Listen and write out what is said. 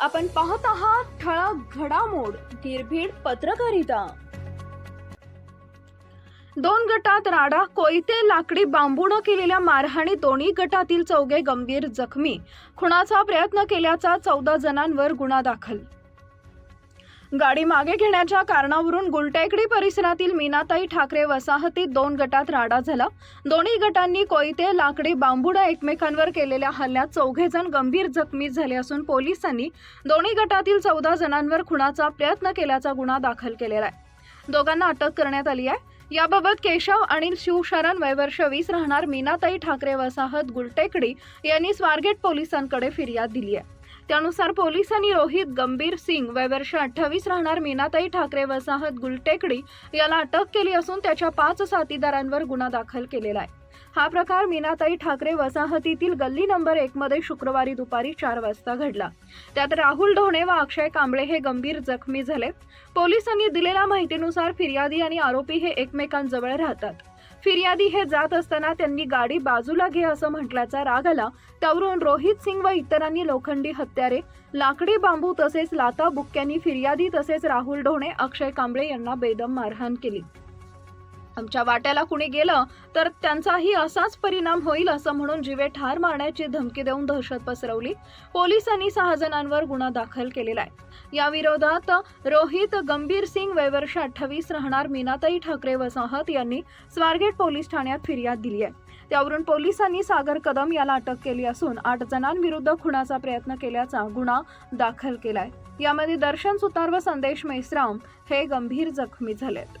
आपण पाहत आहात ठळक घडामोड निर्भीड पत्रकारिता. दोन गटात राडा कोयते लाकडी बांबूनं केलेल्या मारहाणी दोन्ही गटातील चौघे गंभीर जखमी. खुणाचा प्रयत्न केल्याचा चौदा जणांवर गुन्हा दाखल. गाडी मागे घेण्याच्या कारणावरून गुलटेकडी परिसरातील मीनाताई ठाकरे वसाहतीत दोन गटात राडा झाला. दोन्ही गटांनी कोयते लाकडी बांबुडा एकमेकांवर केलेल्या हल्ल्यात चौघे जण गंभीर जखमी झाले असून पोलिसांनी दोन्ही गटातील चौदा जणांवर खुणाचा प्रयत्न केल्याचा गुन्हा दाखल केलेला आहे. दोघांना अटक करण्यात आली आहे. याबाबत केशव आणि शिवशरण वयवर्ष वीस राहणार मीनाताई ठाकरे वसाहत गुलटेकडी यांनी स्वारगेट पोलिसांकडे फिर्याद दिली आहे. त्यानुसार पोलिसांनी रोहित गंभीर सिंग वयवर्ष अठ्ठावीस राहणार मीनाताई ठाकरे वसाहत गुलटेकडी याला अटक केली असून त्याच्या पाच साथीदारांवर गुन्हा दाखल केलेला आहे. हा प्रकार मीनाताई ठाकरे वसाहतीतील गल्ली नंबर एक मध्ये शुक्रवारी दुपारी चार वाजता घडला. त्यात राहुल ढोणे व अक्षय कांबळे हे गंभीर जखमी झाले. पोलिसांनी दिलेल्या माहितीनुसार फिर्यादी आणि आरोपी हे एकमेकांजवळ राहतात. फिर्यादी हे जात असताना त्यांनी गाडी बाजूला घे असं म्हटल्याचा राग आला. त्यावरून रोहित सिंग व इतरांनी लोखंडी हत्यारे लाकडी बांबू तसेच लाता बुक्क्यांनी फिर्यादी तसेच राहुल ढोणे अक्षय कांबळे यांना बेदम मारहाण केली. आमच्या वाट्याला कुणी गेलं तर त्यांचाही असाच परिणाम होईल असं म्हणून जीवे ठार मारण्याची धमकी देऊन दहशत पसरवली. पोलिसांनी सहा जणांवर गुन्हा दाखल केलेला आहे. या विरोधात रोहित गंभीर सिंग वयवर्ष अठ्ठावीस राहणार मीनाताई ठाकरे वसाहत यांनी स्वारगेट पोलीस ठाण्यात फिर्याद दिली आहे. त्यावरून पोलिसांनी सागर कदम याला अटक केली असून आठ जणांविरुद्ध खुनाचा प्रयत्न केल्याचा गुन्हा दाखल केलाय. यामध्ये दर्शन सुतार व संदेश मेश्राम हे गंभीर जखमी झालेत.